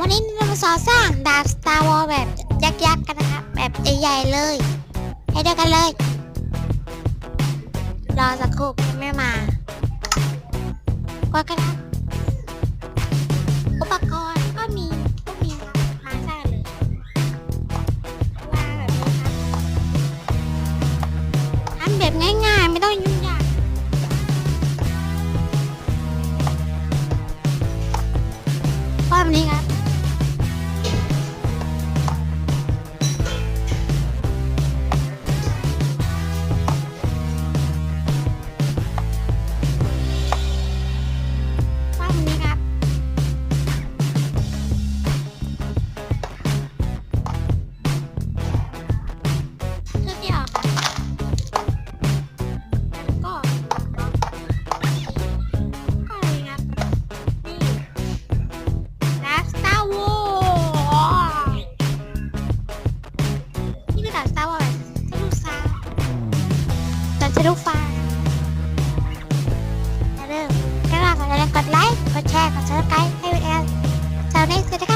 วันนี้เรามาสอนสร้างดาบ Star Wars แบบยักษ์ๆกันนะครับ แบบใหญ่ๆเลย ให้เดียวกันเลย รอสักครู่ไม่มากดกันครับอุปกรณ์ก็มีก็มีมาสร้างเลยวางแบบนี้ครับทำแบบง่ายๆ แต่จะลูกฟ้าอย่าลืมก็ลากันแล้วกดไลค์ กดแชร์ กดซับสไครต์ให้วิดีโอสาวนี้สวัสดีค่ะ